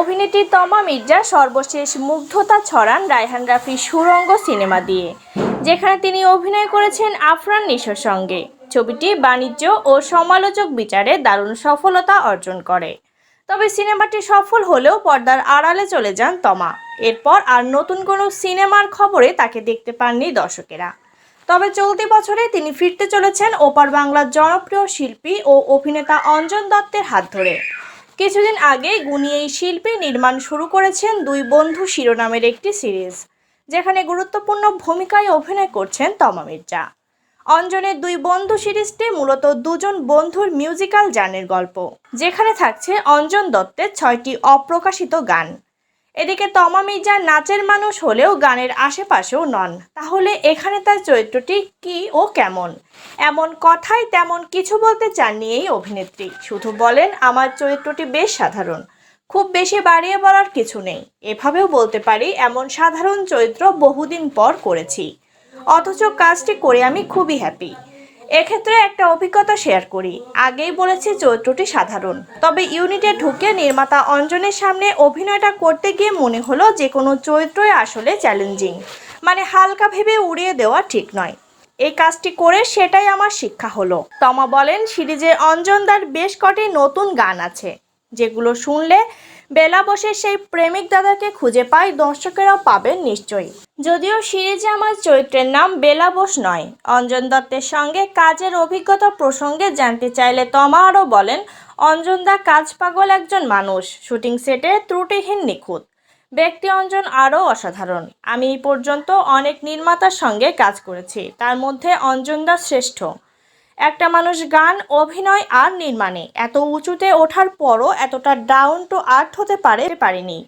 অভিনেত্রী তমা মির্জা সর্বশেষ মুগ্ধতা ছড়ান রায়হান রাফি সুরঙ্গ সিনেমা দিয়ে, যেখানে তিনি অভিনয় করেছেন আফরান নিশোর সঙ্গে। ছবিটি বাণিজ্য ও সমালোচক বিচারে দারুণ সফলতা অর্জন করে। তবে সিনেমাটি সফল হলেও পর্দার আড়ালে চলে যান তমা। এরপর আর নতুন কোনো সিনেমার খবরে তাকে দেখতে পাননি দর্শকেরা। তবে চলতি বছরে তিনি ফিরতে চলেছেন ওপার বাংলার জনপ্রিয় শিল্পী ও অভিনেতা অঞ্জন দত্তের হাত ধরে। কিছুদিন আগে গুনিয়ে এই শিল্পী নির্মাণ শুরু করেছেন দুই বন্ধু শিরোনামের একটি সিরিজ, যেখানে গুরুত্বপূর্ণ ভূমিকায় অভিনয় করছেন তমা মির্জা। অঞ্জনের দুই বন্ধু সিরিজটি মূলত দুজন বন্ধুর মিউজিক্যাল জানের গল্প, যেখানে থাকছে অঞ্জন দত্তের ছয়টি অপ্রকাশিত গান। এদিকে তমা মির্জা নাচের মানুষ হলেও গানের আশেপাশেও নন। তাহলে এখানে তার চরিত্রটি কি ও কেমন? এমন কথাই তেমন কিছু বলতে চাননি এই অভিনেত্রী। শুধু বলেন, আমার চরিত্রটি বেশ সাধারণ। খুব বেশি বাড়িয়ে বলার কিছু নেই। এভাবেও বলতে পারি, এমন সাধারণ চরিত্র বহুদিন পর করেছি। অথচ কাজটি করে আমি খুবই হ্যাপি এক্ষেত্রে একটা অভিজ্ঞতা শেয়ার করি। আগেই বলেছি চরিত্রটি সাধারণ। তবে ইউনিটে ঢুকে নির্মাতা অঞ্জনের সামনে অভিনয়টা করতে গিয়ে মনে হলো যে কোনো চরিত্রই আসলে চ্যালেঞ্জিং মানে হালকা ভেবে উড়িয়ে দেওয়া ঠিক নয়। এই কাজটি করে সেটাই আমার শিক্ষা হলো। তমা বলেন, সিরিজে অঞ্জনদার বেশ কটি নতুন গান আছে। যেগুলো শুনলে বেলা বসে সেই প্রেমিক দাদাকে খুঁজে পাই দর্শকেরাও পাবেন নিশ্চয়ই। যদিও সিরিজে আমার চরিত্রের নাম বেলা বোস নয়। অঞ্জন দত্তের সঙ্গে কাজের অভিজ্ঞতা প্রসঙ্গে জানতে চাইলে তমা আরও বলেন, অঞ্জন দা কাজ পাগল একজন মানুষ। শুটিং সেটে ত্রুটিহীন নিখুঁত। ব্যক্তি অঞ্জন আরও অসাধারণ। আমি এই পর্যন্ত অনেক নির্মাতার সঙ্গে কাজ করেছি। তার মধ্যে অঞ্জন দা শ্রেষ্ঠ। একটা মানুষ গান, অভিনয় আর নির্মাণে। এত উঁচুতে ওঠার পরও এতটা ডাউন টু আর্থ হতে পারে পারেনি।